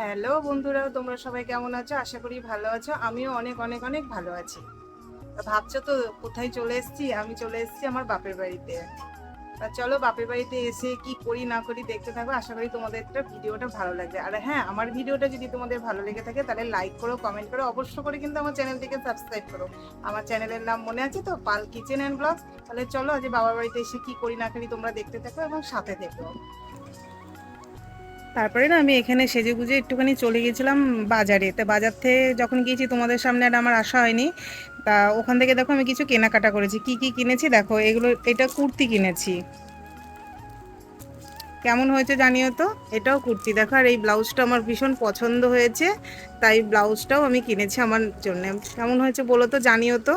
Hello বন্ধুরা তোমরা সবাই কেমন আছো? আশা করি ভালো আছো। আমিও অনেক অনেক অনেক ভালো আছি। ভাবছ তো কোথায় চলে এসেছি? আমি চলে এসেছি আমার বাপের বাড়িতে। তা চলো বাপের বাড়িতে এসে কি করি না করি দেখতে থাকো। আশা করি তোমাদের একটা ভিডিওটা ভালো লাগবে আর হ্যাঁ আমার ভিডিওটা যদি তোমাদের ভালো লেগে থাকে, তাহলে লাইক করো কমেন্ট করো। অবশ্য করে কিন্তু আমার চ্যানেলটিকে সাবস্ক্রাইব করো। আমার চ্যানেলের নাম মনে আছে তো? পাল কিচেন অ্যান্ড ব্লগ তাহলে চলো আজ বাবার বাড়িতে এসে কি করি না করি তোমরা দেখতে থাকো এবং সাথে দেখো তারপরে না আমি এখানে সেজে গুজে একটুখানি চলে গেছিলাম বাজারে। তা বাজার থেকে যখন গিয়েছি তোমাদের সামনে আর আমার আসা হয়নি, তা ওখান থেকে দেখো আমি কিছু কেনাকাটা করেছি। কি কি কিনেছি দেখো, এগুলো, এটা কুর্তি কিনেছি। কেমন হয়েছে জানিও তো? এটাও কুর্তি। দেখো, আর এই ব্লাউজটা আমার ভীষণ পছন্দ হয়েছে, তাই ব্লাউজটাও আমি কিনেছি আমার জন্য। কেমন হয়েছে বলো তো জানিও তো?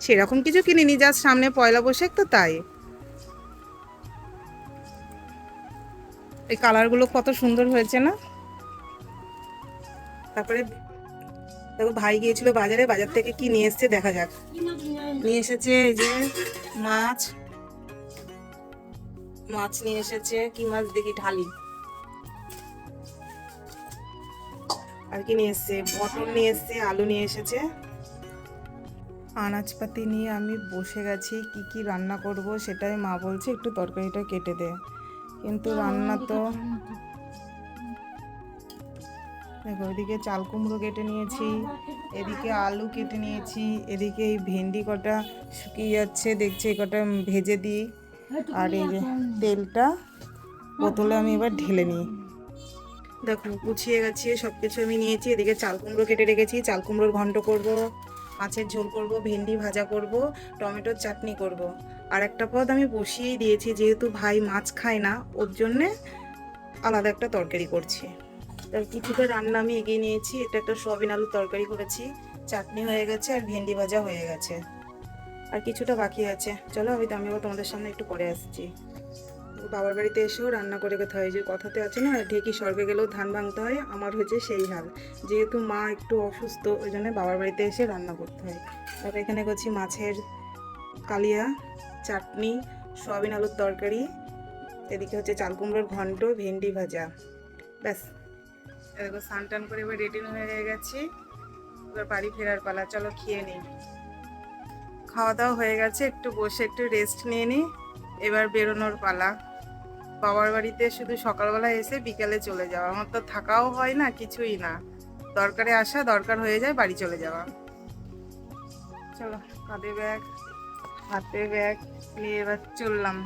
সেরকম কিছু কিনিনি, জাস্ট সামনে পয়লা বৈশাখ তো তাই। এই কালারগুলো কত সুন্দর হয়েছে না? তারপরে দেখো ভাই গিয়েছিল বাজারে, বাজার থেকে কি নিয়ে এসেছে দেখা যাক। নিয়ে এসেছে এই যে মাছ। মাছ নিয়ে এসেছে, কি মাছ দেখি ঢালি। আর কি নিয়ে এসেছে? পটল নিয়ে এসেছে, আলু নিয়ে এসেছে। আনাজপাতি নিয়ে আমি বসে গেছি, কি কি রান্না করব সেটাই মা বলছে, একটু তরকারিটা কেটে দে। কিন্তু রান্না তো দেখো, এদিকে চাল কুমড়ো কেটে নিয়েছি, এদিকে আলু কেটে নিয়েছি, এদিকে এই ভেন্ডি কটা শুকিয়ে যাচ্ছে, দেখছি এই কটা ভেজে দিই। আর এই যে তেলটা বোতলে আমি এবার ঢেলে নিই। দেখো, গুছিয়ে গেছিয়ে সব কিছু আমি নিয়েছি, এদিকে চাল কুমড়ো কেটে রেখেছি, চাল কুমড়োর ঘন্ট করব, মাছের ঝোল করব, ভেন্ডি ভাজা করব, টমেটোর চাটনি করব। আর একটা পদ আমি বসিয়েই দিয়েছি, যেহেতু ভাই মাছ খায় না, ওর জন্যে আলাদা একটা তরকারি করছি। তার কিছুটা রান্না আমি এগিয়ে নিয়েছি, এটা একটা সোয়াবিন আলুর তরকারি করেছি, চাটনি হয়ে গেছে আর ভেন্ডি ভাজা হয়ে গেছে। আর কিছুটা বাকি আছে। চলো আমি আমি আবার তোমাদের সামনে একটু করে আসছি। বাবার বাড়িতে এসেও রান্না করে খেতে হয়, যে কথাতে আছে না, ঢেকি স্বর্গে গেলেও ধান ভাঙতে হয়, আমার হয়েছে সেই হাল। যেহেতু মা একটু অসুস্থ, ওই জন্য বাবার বাড়িতে এসে রান্না করতে হয়। তারপর এখানে করছি মাছের কালিয়া চাটনি, সয়াবিন আলুর তরকারি, এদিকে হচ্ছে চাল কুমড়োর ঘন্ট, ভেন্ডি ভাজা। ব্যাস। এদিকে স্নান টান করে এবার রেডি হয়ে গেছি। এবার বাড়ি ফেরার পালা, চলো খেয়ে নিই। খাওয়া দাওয়া হয়ে গেছে, একটু বসে একটু রেস্ট নিয়ে নিই এবার বেরোনোর পালা। বাবার বাড়িতে শুধু সকালবেলা এসে বিকেলে চলে যাওয়া। আমার তো থাকাও হয় না, কিছুই না। দরকারে আসা, দরকার হয়ে যায়, বাড়ি চলে যাওয়া। চলো, কাঁধে ব্যাগ। হাতে ব্যাগ নিয়ে এবার চললাম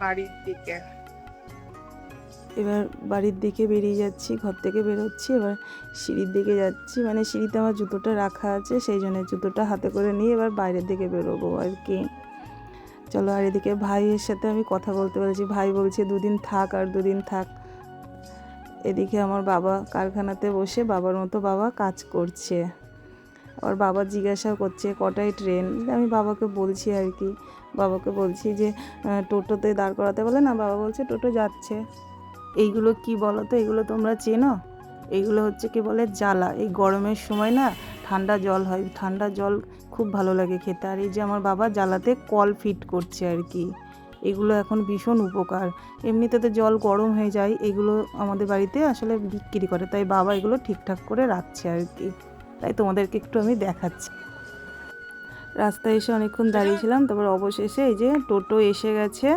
বাড়ির দিকে। এবার বাড়ির দিকে বেরিয়ে যাচ্ছি, ঘর থেকে বেরোচ্ছি, এবার সিঁড়ির দিকে যাচ্ছি। মানে সিঁড়িতে আমার জুতোটা রাখা আছে, সেই জন্য জুতোটা হাতে করে নিয়ে এবার বাইরের দিকে বেরোবো আর কি। চলো আর এদিকে ভাইয়ের সাথে আমি কথা বলতে পেরেছি ভাই বলছে, দুদিন থাক আর দুদিন থাক। এদিকে আমার বাবা কারখানাতে বসে, বাবার মতো বাবা কাজ করছে। আবার বাবা জিজ্ঞাসা করছে, কটায় ট্রেন আমি বাবাকে বলছি আর কি। বাবাকে বলছি যে টোটোতে দাঁড় করাতে বলে না? বাবা বলছে, টোটো যাচ্ছে। এইগুলো কি বলো তো এগুলো তোমরা চেনো? এইগুলো হচ্ছে কি বলে? জ্বালা। এই গরমের সময় না, ঠান্ডা জল হয়। ঠান্ডা জল খুব ভালো লাগে খেতে। আর এই যে আমার বাবা জ্বালাতে কল ফিট করছে আর কি। এগুলো এখন ভীষণ উপকার। এমনিতে তো জল গরম হয়ে যায়, এগুলো আমাদের বাড়িতে আসলে বিক্রি করে। তাই বাবা এগুলো ঠিকঠাক করে রাখছে আর কি। তাই তোমাদেরকে একটু আমি দেখাচ্ছি। রাস্তায় এসে অনেকক্ষণ দাঁড়িয়েছিলাম, তারপর অবশেষে এই যে টোটো এসে গেছে।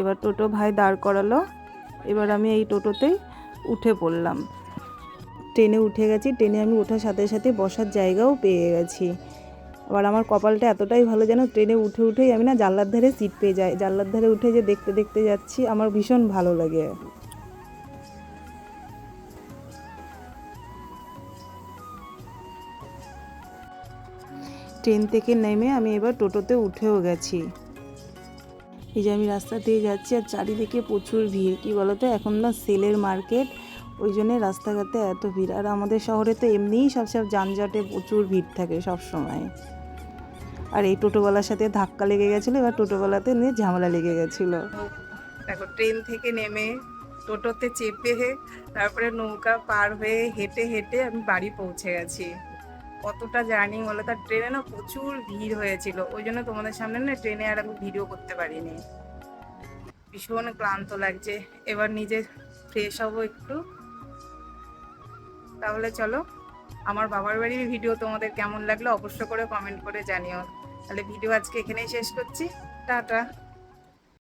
এবার টোটো ভাই দাঁড় করালো। এবার আমি এই টোটোতেই উঠে পড়লাম। ট্রেনে উঠে গেছি। ট্রেনে আমি ওঠার সাথে সাথে বসার জায়গাও পেয়ে গেছি। আবার আমার কপালটা এতটাই ভালো যেন ট্রেনে উঠে উঠেই আমি না জানলার ধারে সিট পেয়ে যাই। জানলার ধারে উঠে যে দেখতে দেখতে যাচ্ছি, আমার ভীষণ ভালো লাগে। ট্রেন থেকে নেমে আমি এবার টোটোতে উঠেও গেছি। এই যে আমি রাস্তা দিয়ে যাচ্ছি আর চারিদিকে প্রচুর ভিড়, কি বলতো? এখন না সেলের মার্কেট, ওই জন্যে রাস্তাঘাটে এত ভিড়। আর আমাদের শহরে তো এমনিই সব সব যানজটে প্রচুর ভিড় থাকে সব সময় আর এই টোটোওয়ালার সাথে ধাক্কা লেগে গেছিল, এবার টোটোওয়ালাতে নিয়ে ঝামেলা লেগে গেছিল। দেখো, ট্রেন থেকে নেমে টোটোতে চেপে তারপরে নৌকা পার হয়ে হেঁটে হেঁটে আমি বাড়ি পৌঁছে গেছি। কতটা জার্নি হলো, তার ট্রেনে না প্রচুর ভিড় হয়েছিল। ওই জন্য তোমাদের সামনে না ট্রেনে আর আমি ভিডিও করতে পারিনি। ভীষণ ক্লান্ত লাগছে। এবার নিজে ফ্রেশ হব একটু। তাহলে চলো, আমার বাবার বাড়ির ভিডিও তোমাদের কেমন লাগল অবশ্য করে কমেন্ট করে জানিও। তাহলে ভিডিও আজকে এখানেই শেষ করছি। টাটা।